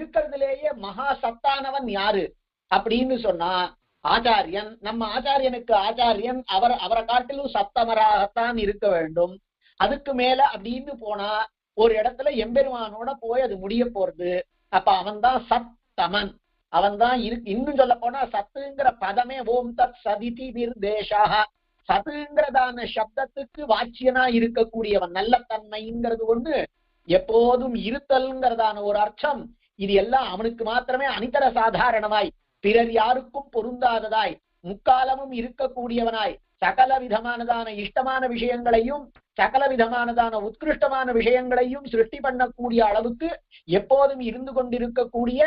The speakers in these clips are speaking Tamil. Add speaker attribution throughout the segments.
Speaker 1: இருக்கிறதுலேயே மகா சத்தானவன் யாரு? அப்படின்னு சொன்னா ஆச்சாரியன். நம்ம ஆச்சாரியனுக்கு ஆச்சாரியன் அவர் அவரை காட்டிலும் சத்தமராகத்தான் இருக்க வேண்டும். அதுக்கு மேல அப்படின்னு போனா ஒரு இடத்துல எம்பெருமானோட போய் அது முடிய போறது. அப்ப அவன்தான் சத்தமன். அவன் தான் இன்னும் சொல்ல போனா சத்துங்கிற பதமே ஓம் தத் சதிதி நிர்தேஷா சத்துங்கிறதான சப்தத்துக்கு வாட்சியனா இருக்கக்கூடியவன். நல்ல தன்மைங்கிறது ஒண்ணு. எப்போதும் இருத்தல்ங்கிறதான ஒரு அர்த்தம். இது எல்லாம் அவனுக்கு மாத்திரமே அனிதர சாதாரணமாய். பிறர் யாருக்கும் பொருந்தாததாய். முக்காலமும் இருக்கக்கூடியவனாய். சகல விதமானதான இஷ்டமான விஷயங்களையும் சகல விதமானதான உத்கிருஷ்டமான விஷயங்களையும் சிருஷ்டி பண்ணக்கூடிய அளவுக்கு எப்போதும் இருந்து கொண்டிருக்கக்கூடிய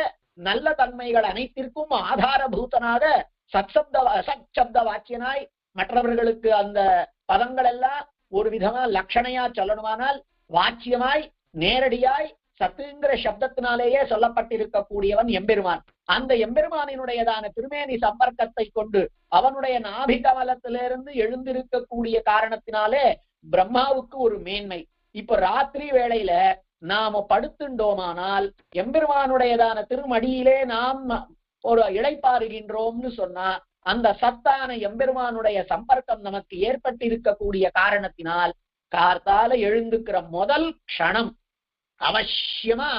Speaker 1: நல்ல தன்மைகள் அனைத்திற்கும் ஆதாரபூத்தனாக சத்சப்த சச்சப்த வாக்கியனாய் மற்றவர்களுக்கு அந்த பதங்கள் எல்லாம் ஒரு விதமா லட்சணையா சொல்லணுமானால் வாக்கியமாய் நேரடியாய் சத்துங்கிற சப்தத்தினாலேயே சொல்லப்பட்டிருக்கக்கூடியவன் எம்பெருமான். அந்த எம்பெருமானினுடையதான திருமேனி சம்பர்க்கத்தை கொண்டு அவனுடைய நாபிகமலத்திலிருந்து எழுந்திருக்கக்கூடிய காரணத்தினாலே பிரம்மாவுக்கு ஒரு மேன்மை. இப்ப ராத்திரி வேளையில நாம படுத்துண்டோமானால் எம்பெருமானுடையதான திருமடியிலே நாம் ஒரு இழைப்பாருகின்றோம்னு சொன்னா அந்த சத்தான எம்பெருமானுடைய சம்பர்க்கம் நமக்கு ஏற்பட்டிருக்கக்கூடிய காரணத்தினால் கார்த்தால எழுந்துக்கிற முதல் க்ஷணம் அவசியமா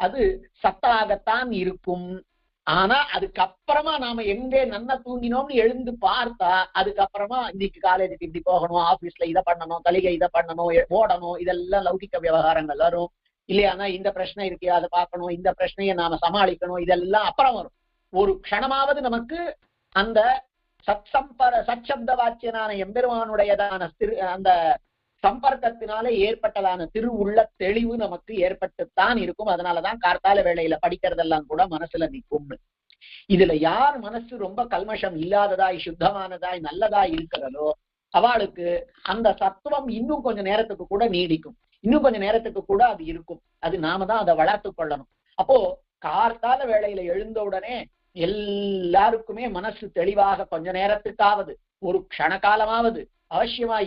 Speaker 1: அது சத்தாகத்தான் இருக்கும். ஆனா அதுக்கப்புறமா நாம எங்க நன்னா தூங்கினோம்னு எழுந்து பார்த்தா அதுக்கப்புறமா இன்னைக்கு காலேஜுக்கு இப்படி போகணும் ஆபீஸ்ல இதை பண்ணணும் தலிகை இதை பண்ணணும் ஓடணும் இதெல்லாம் லௌகிக்க விவகாரங்கள் வரும். இல்லையானா இந்த பிரச்சனை இருக்கு அதை பார்க்கணும் இந்த பிரச்சனையை நாம சமாளிக்கணும் இதெல்லாம் அப்புறம் வரும். ஒரு க்ஷணமாவது நமக்கு அந்த சத்சம்பர சச்சப்த வாக்கியனான எம்பெருமானுடையதான திரு அந்த சம்பர்க்கத்தினால ஏற்பட்டதான திரு உள்ள தெளிவு நமக்கு ஏற்பட்டுத்தான் இருக்கும். அதனாலதான் கார்த்தால வேளையில படிக்கிறதெல்லாம் கூட மனசுல நிற்கும்னு இதுல யார் மனசு ரொம்ப கல்மஷம் இல்லாததாய் சுத்தமானதாய் நல்லதாய் இருக்கிறதோ அவளுக்கு அந்த சத்துவம் இன்னும் கொஞ்ச நேரத்துக்கு கூட நீடிக்கும். இன்னும் கொஞ்ச நேரத்துக்கு கூட அது இருக்கும். அது நாம தான் அதை வளர்த்து கொள்ளணும். அப்போ கார்த்தால வேளையில எழுந்த உடனே எல்லாருக்குமே மனசு தெளிவாக கொஞ்ச நேரத்துக்காவது ஒரு க்ஷண காலமாவது அவசியமா